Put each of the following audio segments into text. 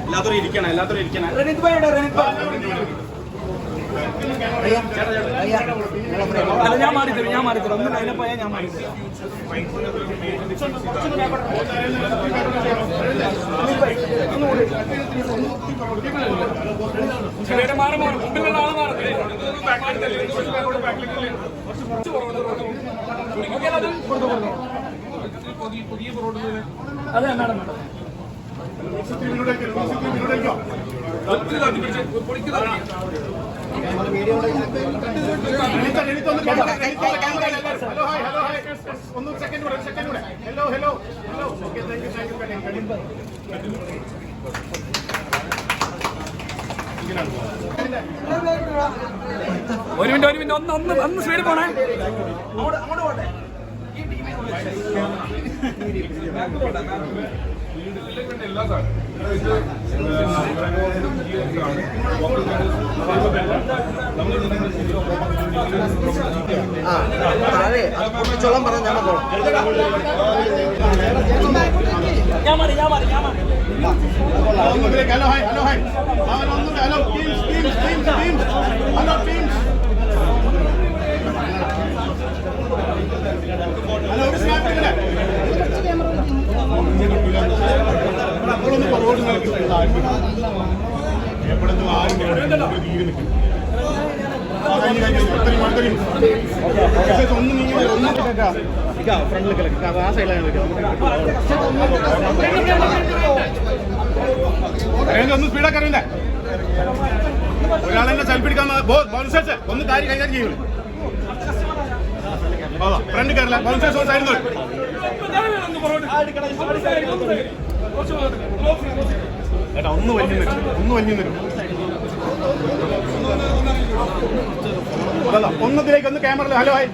എല്ലാത്തവരും ഇരിക്കണം എല്ലാത്തവരും ഇരിക്കണം റനിത് ഭായ് ഭായ് അല്ല ഞാൻ മാറി തരും. ഞാൻ മാറി തരും. ഒന്ന് ലൈനപ്പ് ആയാൽ ഞാൻ മാറി തരും മാറി മാറി മുമ്പിലുള്ള ആൾ മാറി അതെ മാഡം മാഡം ഒന്ന് സെക്കൻഡ് കൂടെ സെക്കൻഡ് കൂടെ hello hello hello okay thank you thank you കടിയും കടിയും ഒരു മിനിറ്റ് ഒരു മിനിറ്റ്. ഒന്ന് ഒന്ന് ഒന്ന് സ്പീഡ് പോണേ. ആ താഴെ അത് പൊട്ടിച്ചോളാൻ പറഞ്ഞ ഞാൻ ഞാൻ മാറി ഞാൻ മാറി ഞാൻ മാറി ഹലോ ഹലോ അവൻ ഒന്നുകൂടെ hello teams teams teams teams hello teams hello ഒരു സ്നാപ്പ് ഇങ്ങനെ നമ്മളൊന്ന് ഒന്ന് ഫ്രണ്ടിൽ ആ സൈഡിലാണ് ഒന്ന് സ്പീഡാക്കി അറിയണ്ടേ ഒരാളെന്നെ സെൽഫി എടുക്കാൻ ബൗൺസേഴ്സ് ഒന്ന് കാര്യം കൈകാര്യം ചെയ്യുള്ളൂ ഫ്രണ്ട് കയറില്ല ബൗൺസേഴ്സ് ഒന്ന് സൈഡിൽ ഏട്ടാ ഒന്ന് വലിഞ്ഞു തരും ഒന്ന് വലിഞ്ഞു അതാ, ഒന്നതിലേക്ക് ഒന്ന് ക്യാമറ ഹലോ ആയി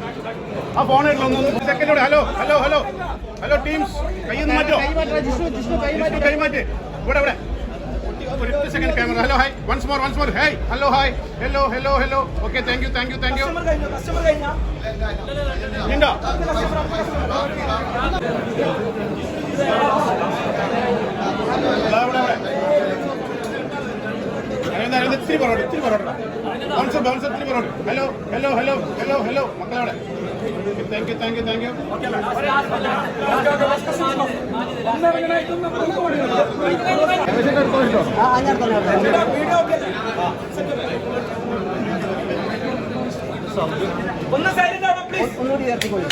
ആ എടുക്കണം ഒന്ന് സെക്കൻഡോടെ hello hello hello hello teams കൈയൊന്ന് മാറ്റോ? കൈമാറ്റ് ഇവിടെ ഇവിടെ. ഒരു second camera hello hi once more once more hi hello hi hello hello hello okay thank you thank you thank you ഉണ്ടോ ബൗൺസർ, ഇത്തിരി പുറകോട്ട്. Hello hello hello hello hello മക്കളവിടെ. Thank you thank you thank you ഒന്ന് silent ആണോ please ഒന്നുകൂടി ഉയർത്തിക്കൊള്ളു